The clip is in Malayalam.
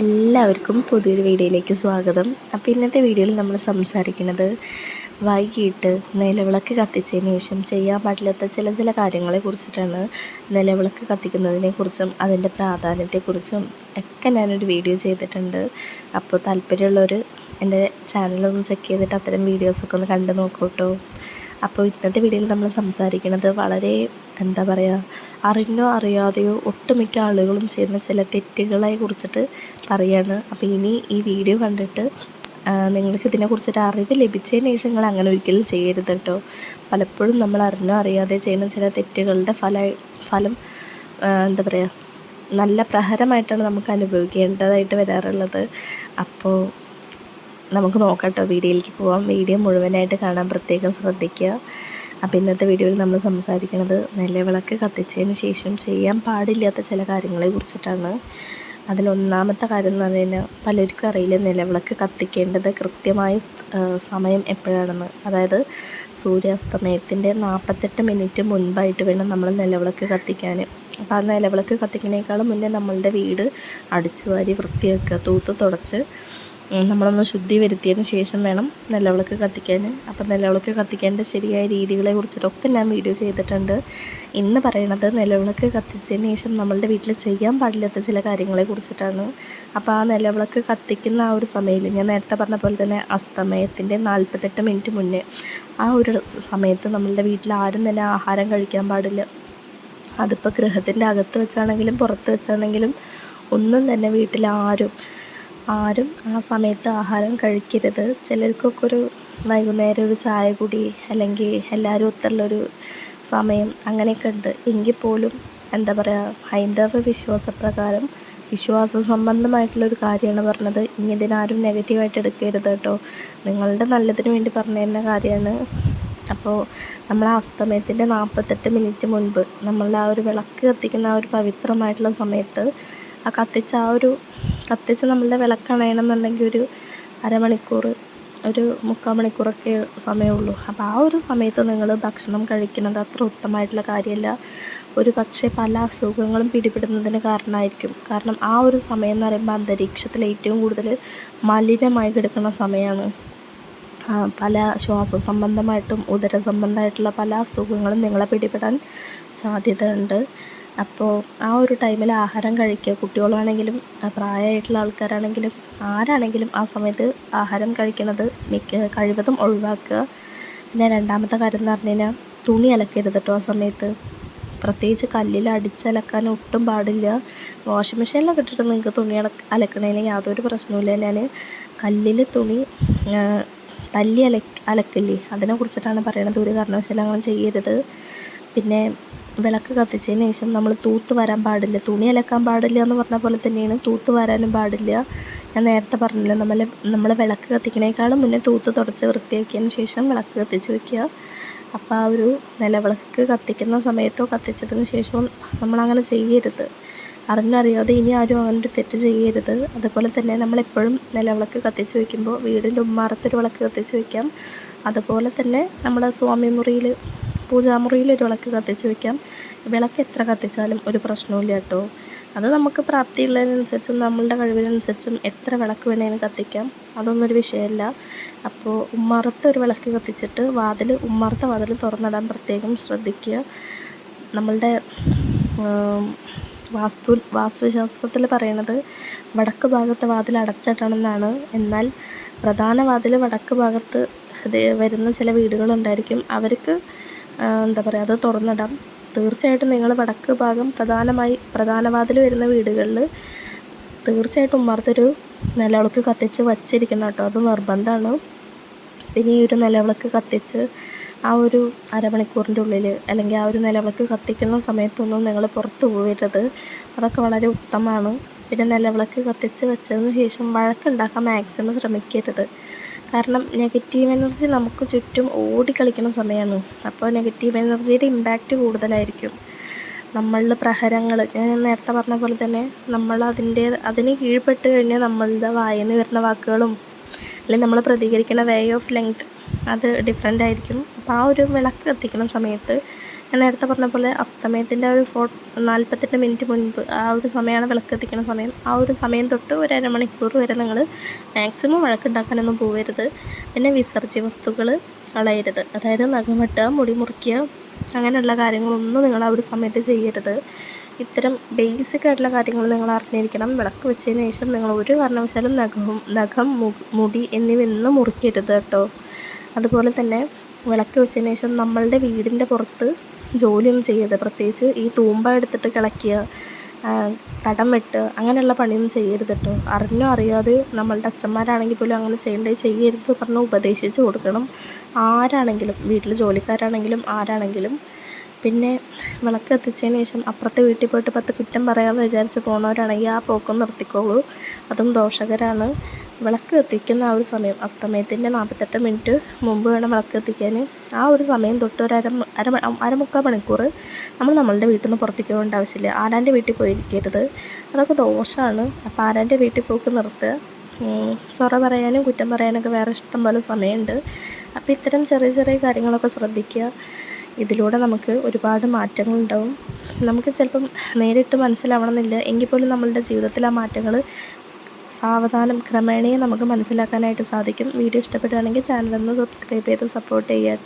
എല്ലാവർക്കും പുതിയൊരു വീഡിയോയിലേക്ക് സ്വാഗതം. അപ്പോൾ ഇന്നത്തെ വീഡിയോയിൽ നമ്മൾ സംസാരിക്കുന്നത് വൈകിട്ട് നിലവിളക്ക് കത്തിച്ചതിന് ശേഷം ചെയ്യാൻ പാടില്ലാത്ത ചില ചില കാര്യങ്ങളെ കുറിച്ചിട്ടാണ് നിലവിളക്ക് കത്തിക്കുന്നതിനെ കുറിച്ചും അതിന്റെ പ്രാധാന്യത്തെക്കുറിച്ചും ഒക്കെ ഞാനൊരു വീഡിയോ ചെയ്തിട്ടുണ്ട്. അപ്പോൾ താല്പര്യമുള്ളവർ എന്റെ ചാനലൊന്ന് ചെക്ക് ചെയ്തിട്ട് അത്തരം വീഡിയോസൊക്കെ ഒന്ന് കണ്ടു നോക്കൂ കേട്ടോ. അപ്പോൾ ഇന്നത്തെ വീഡിയോയിൽ നമ്മൾ സംസാരിക്കുന്നത് വളരെ എന്താ പറയുക അറിഞ്ഞോ അറിയാതെയോ ഒട്ടുമിക്ക ആളുകളും ചെയ്യുന്ന ചില തെറ്റുകളെ കുറിച്ചിട്ട് പറയാണ്. അപ്പോൾ ഇനി ഈ വീഡിയോ കണ്ടിട്ട് നിങ്ങൾക്ക് ഇതിനെക്കുറിച്ചൊരു അറിവ് ലഭിച്ചതിന് ശേഷം നിങ്ങൾ അങ്ങനെ ഒരിക്കലും ചെയ്യരുത് കേട്ടോ. പലപ്പോഴും നമ്മൾ അറിഞ്ഞോ അറിയാതെ ചെയ്യുന്ന ചില തെറ്റുകളുടെ ഫല ഫലം എന്താ പറയുക നല്ല പ്രഹരമായിട്ടാണ് നമുക്ക് അനുഭവിക്കേണ്ടതായിട്ട് വരാറുള്ളത്. അപ്പോൾ നമുക്ക് നോക്കാം വീഡിയോയിലേക്ക് പോവാം. വീഡിയോ മുഴുവനായിട്ട് കാണാൻ പ്രത്യേകം ശ്രദ്ധിക്കുക. അപ്പോൾ ഇന്നത്തെ വീഡിയോയിൽ നമ്മൾ സംസാരിക്കുന്നത് നിലവിളക്ക് കത്തിച്ചതിന് ശേഷം ചെയ്യാൻ പാടില്ലാത്ത ചില കാര്യങ്ങളെ കുറിച്ചിട്ടാണ്. അതിലൊന്നാമത്തെ കാര്യം എന്ന് കഴിഞ്ഞാൽ പലർക്കും അറിയില്ല നിലവിളക്ക് കത്തിക്കേണ്ടത് കൃത്യമായ സമയം എപ്പോഴാണെന്ന്. അതായത് സൂര്യാസ്തമയത്തിന്റെ നാൽപ്പത്തെട്ട് മിനിറ്റ് മുൻപായിട്ട് വേണം നമ്മൾ നിലവിളക്ക് കത്തിക്കാൻ. അപ്പോൾ ആ നിലവിളക്ക് കത്തിക്കുന്നതിനേക്കാളും മുന്നേ നമ്മളുടെ വീട് അടിച്ചു വാരി വൃത്തിയാക്കുക തൂത്ത് തുടച്ച് നമ്മളൊന്ന് ശുദ്ധി വരുത്തിയതിന് ശേഷം വേണം നിലവിളക്ക് കത്തിക്കാൻ. അപ്പം നിലവിളക്ക് കത്തിക്കേണ്ട ശരിയായ രീതികളെ കുറിച്ചിട്ടൊക്കെ ഞാൻ വീഡിയോ ചെയ്തിട്ടുണ്ട്. ഇന്ന് പറയണത് നിലവിളക്ക് കത്തിച്ചതിന് ശേഷം നമ്മളുടെ വീട്ടിൽ ചെയ്യാൻ പാടില്ലാത്ത ചില കാര്യങ്ങളെ കുറിച്ചിട്ടാണ്. അപ്പോൾ ആ നിലവിളക്ക് കത്തിക്കുന്ന ആ ഒരു സമയത്ത് ഞാൻ നേരത്തെ പറഞ്ഞ പോലെ തന്നെ അസ്തമയത്തിന്റെ നാൽപ്പത്തെട്ട് മിനിറ്റ് മുന്നേ ആ ഒരു സമയത്ത് നമ്മളുടെ വീട്ടിൽ ആരും തന്നെ ആഹാരം കഴിക്കാൻ പാടില്ല. അതിപ്പോൾ ഗൃഹത്തിന്റെ അകത്ത് വെച്ചാണെങ്കിലും പുറത്ത് വെച്ചാണെങ്കിലും ഒന്നും തന്നെ വീട്ടിൽ ആരും ആരും ആ സമയത്ത് ആഹാരം കഴിക്കരുത്. ചിലർക്കൊക്കെ ഒരു വൈകുന്നേരം ഒരു ചായ കുടി അല്ലെങ്കിൽ എല്ലാവരും ഒത്തുള്ളൊരു സമയം അങ്ങനെയൊക്കെ ഉണ്ട്. എങ്കിൽ പോലും എന്താ പറയുക ഹൈന്ദവ വിശ്വാസപ്രകാരം വിശ്വാസ സംബന്ധമായിട്ടുള്ളൊരു കാര്യമാണ് പറഞ്ഞത്. ഇനി ഇതിനാരും നെഗറ്റീവായിട്ട് എടുക്കരുത് കേട്ടോ. നിങ്ങളുടെ നല്ലതിന് വേണ്ടി പറഞ്ഞു തരുന്ന കാര്യമാണ്. അപ്പോൾ നമ്മൾ ആ അസ്തമയത്തിന്റെ നാൽപ്പത്തെട്ട് മിനിറ്റ് മുൻപ് നമ്മളുടെ ആ ഒരു വിളക്ക് കത്തിക്കുന്ന ആ ഒരു പവിത്രമായിട്ടുള്ള സമയത്ത് ആ കത്തിച്ച ആ ഒരു കത്തിച്ച് നമ്മളുടെ വിളക്കണയണമെന്നുണ്ടെങ്കിൽ ഒരു അരമണിക്കൂർ ഒരു മുക്കാൽ മണിക്കൂറൊക്കെ സമയമുള്ളൂ അപ്പോൾ ആ ഒരു സമയത്ത് നിങ്ങൾ ഭക്ഷണം കഴിക്കുന്നത് അത്ര ഉത്തമമായിട്ടുള്ള കാര്യമല്ല. ഒരു പക്ഷേ പല അസുഖങ്ങളും പിടിപെടുന്നതിന് കാരണമായിരിക്കും. കാരണം ആ ഒരു സമയം എന്ന് പറയുമ്പോൾ അന്തരീക്ഷത്തിൽ ഏറ്റവും കൂടുതൽ മലിനമായി കിടക്കുന്ന സമയമാണ്. പല ശ്വാസ സംബന്ധമായിട്ടും ഉദര സംബന്ധമായിട്ടുള്ള പല അസുഖങ്ങളും നിങ്ങളെ പിടിപെടാൻ സാധ്യതയുണ്ട്. അപ്പോൾ ആ ഒരു ടൈമിൽ ആഹാരം കഴിക്കുക. കുട്ടികളാണെങ്കിലും പ്രായമായിട്ടുള്ള ആൾക്കാരാണെങ്കിലും ആരാണെങ്കിലും ആ സമയത്ത് ആഹാരം കഴിക്കണത് മിക്ക കഴിവതും ഒഴിവാക്കുക. പിന്നെ രണ്ടാമത്തെ കാര്യം എന്ന് പറഞ്ഞു കഴിഞ്ഞാൽ തുണി അലക്കരുത് കേട്ടോ ആ സമയത്ത്. പ്രത്യേകിച്ച് കല്ലിൽ അടിച്ചലക്കാൻ ഒട്ടും പാടില്ല. വാഷിംഗ് മെഷീനിലൊക്കെ ഇട്ടിട്ട് നിങ്ങൾക്ക് തുണി അലക്ക അലക്കണതിന് യാതൊരു പ്രശ്നവുമില്ല ഞാൻ കല്ലിൽ തുണി തല്ലി അല അലക്കില്ലേ? അതിനെ കുറിച്ചിട്ടാണ് പറയണത്. ഒരു കാരണവശാലും അങ്ങനെ ചെയ്യരുത്. പിന്നെ വിളക്ക് കത്തിച്ചതിന് ശേഷം നമ്മൾ തൂത്ത് വരാൻ പാടില്ല. തുണി അലക്കാൻ പാടില്ല എന്ന് പറഞ്ഞ പോലെ തന്നെയാണ് തൂത്ത് വരാനും പാടില്ല. ഞാൻ നേരത്തെ പറഞ്ഞല്ലോ നമ്മൾ നമ്മൾ വിളക്ക് കത്തിക്കണേക്കാളും മുന്നേ തൂത്ത് തുടച്ച് വൃത്തിയാക്കിയതിന് ശേഷം വിളക്ക് കത്തിച്ച് വെക്കുക. അപ്പോൾ ആ ഒരു നിലവിളക്ക് കത്തിക്കുന്ന സമയത്തോ കത്തിച്ചതിന് ശേഷവും നമ്മളങ്ങനെ ചെയ്യരുത്. അറിഞ്ഞറിയാതെ ഇനി ആരും അങ്ങനെ ഒരു തെറ്റ് ചെയ്യരുത്. അതുപോലെ തന്നെ നമ്മളെപ്പോഴും നിലവിളക്ക് കത്തിച്ച് വയ്ക്കുമ്പോൾ വീടിന്റെ ഉമ്മാറത്തൊരു വിളക്ക് കത്തിച്ച് വയ്ക്കാം അതുപോലെ തന്നെ നമ്മുടെ സ്വാമി മുറിയിൽ പൂജാമുറിയിൽ ഒരു വിളക്ക് കത്തിച്ച് വെക്കാം. വിളക്ക് എത്ര കത്തിച്ചാലും ഒരു പ്രശ്നവുമില്ല കേട്ടോ. അത് നമുക്ക് പ്രാപ്തിയുള്ളതിനനുസരിച്ചും നമ്മളുടെ കഴിവിനനുസരിച്ചും എത്ര വിളക്ക് വേണേലും കത്തിക്കാം. അതൊന്നൊരു വിഷയമല്ല. അപ്പോൾ ഉമ്മറത്ത് ഒരു വിളക്ക് കത്തിച്ചിട്ട് വാതിൽ ഉമ്മറത്ത വാതിൽ തുറന്നിടാൻ പ്രത്യേകം ശ്രദ്ധിക്കുക. നമ്മളുടെ വാസ്തു വാസ്തുശാസ്ത്രത്തിൽ പറയണത് വടക്ക് ഭാഗത്തെ വാതിൽ അടച്ചിടണമെന്നാണ്. എന്നാൽ പ്രധാന വാതിൽ വടക്ക് ഭാഗത്ത് വരുന്ന ചില വീടുകളുണ്ടായിരിക്കും. അവർക്ക് എന്താ പറയുക അത് തുറന്നിടാം. തീർച്ചയായിട്ടും നിങ്ങൾ വടക്ക് ഭാഗം പ്രധാനമായി പ്രധാന വാതിൽ വരുന്ന വീടുകളിൽ തീർച്ചയായിട്ടും ഉമ്മർത്തൊരു നിലവിളക്ക് കത്തിച്ച് വച്ചിരിക്കണം കേട്ടോ. അത് നിർബന്ധമാണ്. പിന്നെ ഈ ഒരു നിലവിളക്ക് കത്തിച്ച് ആ ഒരു അരമണിക്കൂറിന്റെ ഉള്ളിൽ അല്ലെങ്കിൽ ആ ഒരു നിലവിളക്ക് കത്തിക്കുന്ന സമയത്തൊന്നും നിങ്ങൾ പുറത്ത് പോകരുത് അതൊക്കെ വളരെ ഉത്തമമാണ്. പിന്നെ നിലവിളക്ക് കത്തിച്ച് വെച്ചതിന് ശേഷം വഴക്കുണ്ടാക്കാൻ മാക്സിമം ശ്രമിക്കരുത്. കാരണം നെഗറ്റീവ് എനർജി നമുക്ക് ചുറ്റും ഓടിക്കളിക്കുന്ന സമയമാണ് അപ്പോൾ നെഗറ്റീവ് എനർജിയുടെ ഇമ്പാക്റ്റ് കൂടുതലായിരിക്കും. നമ്മളുടെ പ്രഹരങ്ങൾ ഞാൻ നേരത്തെ പറഞ്ഞ പോലെ തന്നെ നമ്മൾ അതിന്റെ അതിന് കീഴ്പ്പെട്ട് കഴിഞ്ഞാൽ നമ്മളുടെ വായന വരുന്ന വാക്കുകളും അല്ലെങ്കിൽ നമ്മൾ പ്രതികരിക്കുന്ന വേ ഓഫ് ലെങ്ത് അത് ഡിഫറെന്റ് ആയിരിക്കും. അപ്പോൾ ആ ഒരു വിളക്ക് കത്തിക്കുന്ന സമയത്ത് ഞാൻ നേരത്തെ പറഞ്ഞ പോലെ അസ്തമയത്തിന്റെ ഒരു ഫോ നാൽപ്പത്തെട്ട് മിനിറ്റ് മുൻപ് ആ ഒരു സമയമാണ് വിളക്ക് എത്തിക്കുന്ന സമയം. ആ ഒരു സമയം തൊട്ട് ഒരു അരമണിക്കൂർ വരെ നിങ്ങൾ മാക്സിമം വഴക്കുണ്ടാക്കാനൊന്നും പോകരുത് പിന്നെ വിസർജ്യ വസ്തുക്കൾ കളയരുത് അതായത് നഖം മുടി മുറിക്കുക അങ്ങനെയുള്ള കാര്യങ്ങളൊന്നും നിങ്ങൾ ആ ഒരു സമയത്ത് ചെയ്യരുത്. ഇത്തരം ബേസിക് ആയിട്ടുള്ള കാര്യങ്ങൾ നിങ്ങൾ അറിഞ്ഞിരിക്കണം. വിളക്ക് വെച്ചതിന് ശേഷം നിങ്ങൾ ഒരു കാരണവശാലും നഖവും നഖം മുടി എന്നിവയൊന്നും മുറിക്കരുത് കേട്ടോ. അതുപോലെ തന്നെ വിളക്ക് വെച്ചതിന് ശേഷം നമ്മളുടെ വീടിന്റെ പുറത്ത് ജോലിയൊന്നും ചെയ്യരുത്. പ്രത്യേകിച്ച് ഈ തൂമ്പ എടുത്തിട്ട് കിളയ്ക്കുക ആ, തടം വെട്ട് അങ്ങനെയുള്ള പണിയൊന്നും ചെയ്യരുത് കേട്ടോ അറിഞ്ഞോ അറിയാതെ നമ്മളുടെ അച്ഛന്മാരാണെങ്കിൽ പോലും അങ്ങനെ ചെയ്യേണ്ടത് ചെയ്യരുത് പറഞ്ഞ് ഉപദേശിച്ച് കൊടുക്കണം. ആരാണെങ്കിലും വീട്ടിൽ ജോലിക്കാരാണെങ്കിലും ആരാണെങ്കിലും. പിന്നെ വിളക്ക് എത്തിച്ചതിന് ശേഷം അപ്പുറത്തെ വീട്ടിൽ പോയിട്ട് പത്ത് കുറ്റം പറയാമെന്ന് വിചാരിച്ച് പോകുന്നവരാണെങ്കിൽ ആ പോക്കും നിർത്തിക്കോളൂ. അതും ദോഷകരമാണ് വിളക്ക് കത്തിക്കുന്ന ആ ഒരു സമയം അസ്തമയത്തിന്റെ നാൽപ്പത്തെട്ട് മിനിറ്റ് മുമ്പ് വേണം വിളക്ക് കത്തിക്കാൻ. ആ ഒരു സമയം തൊട്ട് ഒരു അര അര അരമുക്കാൽ മണിക്കൂർ നമ്മൾ നമ്മളുടെ വീട്ടിൽ നിന്ന് പുറത്തേക്ക് പോകേണ്ട ആവശ്യമില്ല. ആരാന്റെ വീട്ടിൽ പോയിരിക്കരുത്. അതൊക്കെ ദോഷമാണ്. അപ്പോൾ ആരാന്റെ വീട്ടിൽ പോക്ക് നിർത്തുക. സൊറ പറയാനും കുറ്റം പറയാനൊക്കെ വേറെ ഇഷ്ടം പോലെ സമയമുണ്ട്. അപ്പോൾ ഇത്തരം ചെറിയ ചെറിയ കാര്യങ്ങളൊക്കെ ശ്രദ്ധിക്കുക. ഇതിലൂടെ നമുക്ക് ഒരുപാട് മാറ്റങ്ങളുണ്ടാവും നമുക്ക് ചിലപ്പം നേരിട്ട് മനസ്സിലാവണമെന്നില്ല. എങ്കിൽ പോലും നമ്മളുടെ ജീവിതത്തിൽ ആ മാറ്റങ്ങൾ സാവധാനം ക്രമേണയെ നമുക്ക് മനസ്സിലാക്കാനായിട്ട് സാധിക്കും. വീഡിയോ ഇഷ്ടപ്പെടുകയാണെങ്കിൽ ചാനലൊന്ന് സബ്സ്ക്രൈബ് ചെയ്ത് സപ്പോർട്ട് ചെയ്യാം